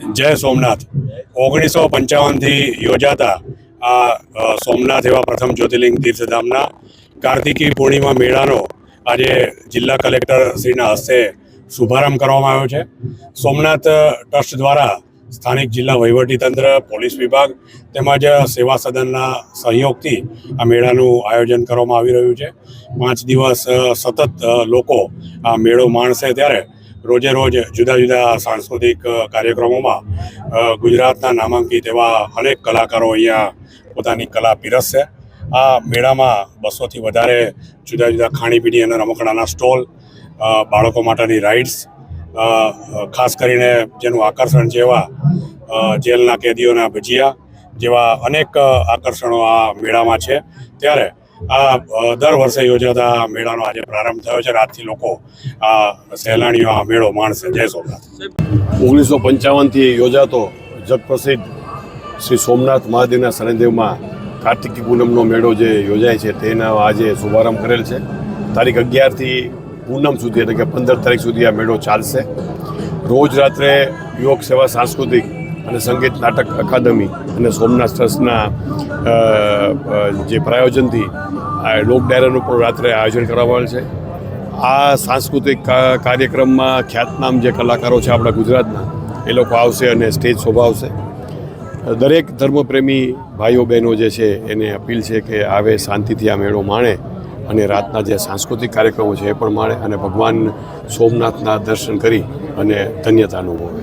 જય સોમનાથ. ઓગણીસો પંચાવનથી યોજાતા આ સોમનાથ એવા પ્રથમ જ્યોતિર્લિંગ તીર્થધામના કાર્તિકી પૂર્ણિમા મેળાનો આજે જિલ્લા કલેક્ટર શ્રીના હસ્તે શુભારંભ કરવામાં આવ્યો છે. સોમનાથ ટ્રસ્ટ દ્વારા સ્થાનિક જિલ્લા વહીવટીતંત્ર પોલીસ વિભાગ તેમજ સેવા સદનના સહયોગથી આ મેળાનું આયોજન કરવામાં આવી રહ્યું છે. પાંચ દિવસ સતત લોકો આ મેળો માણશે ત્યારે રોજે રોજ જુદા જુદા સાંસ્કૃતિક કાર્યક્રમોમાં ગુજરાતના નામાંકિત એવા અનેક કલાકારો અહીંયા પોતાની કલા પીરસશે. આ મેળામાં બસોથી વધારે જુદા જુદા ખાણીપીણી અને રમકડાના સ્ટોલ બાળકો માટેની રાઇડ્સ ખાસ કરીને જેનું આકર્ષણ જેવા જેલના કેદીઓના ભજીયા જેવા અનેક આકર્ષણો આ મેળામાં છે. ત્યારે આ દર વર્ષે યોજાતા આ મેળાનો આજે પ્રારંભ થયો છે. રાતથી લોકો આ સહેલાણીઓ આ મેળો માણશે. જય સોમનાથ. ઓગણીસો પંચાવનથી યોજાતો જગપ્રસિદ્ધ શ્રી સોમનાથ મહાદેવના શનિદેવમાં કાર્તિકી પૂનમનો મેળો જે યોજાય છે, તેના આજે શુભારંભ કરેલ છે. તારીખ અગિયારથી પૂનમ સુધી એટલે કે પંદર તારીખ સુધી આ મેળો ચાલશે. રોજ રાત્રે યોગ સેવા સાંસ્કૃતિક અને સંગીત નાટક અકાદમી અને સોમનાથ ટ્રસ્ટના જે પ્રાયોજનથી આ લોક ડાયરાનું પણ રાત્રે આયોજન કરવામાં આવેલ છે. આ સાંસ્કૃતિક કાર્યક્રમમાં ખ્યાતનામ જે કલાકારો છે આપણા ગુજરાતના, એ લોકો આવશે અને સ્ટેજ શોભા આવશે દરેક ધર્મપ્રેમી ભાઈઓ બહેનો જે છે, એને અપીલ છે કે આવે, શાંતિથી આ મેળો માણે અને રાતના જે સાંસ્કૃતિક કાર્યક્રમો છે એ પણ માણે અને ભગવાન સોમનાથના દર્શન કરી અને ધન્યતા અનુભવે.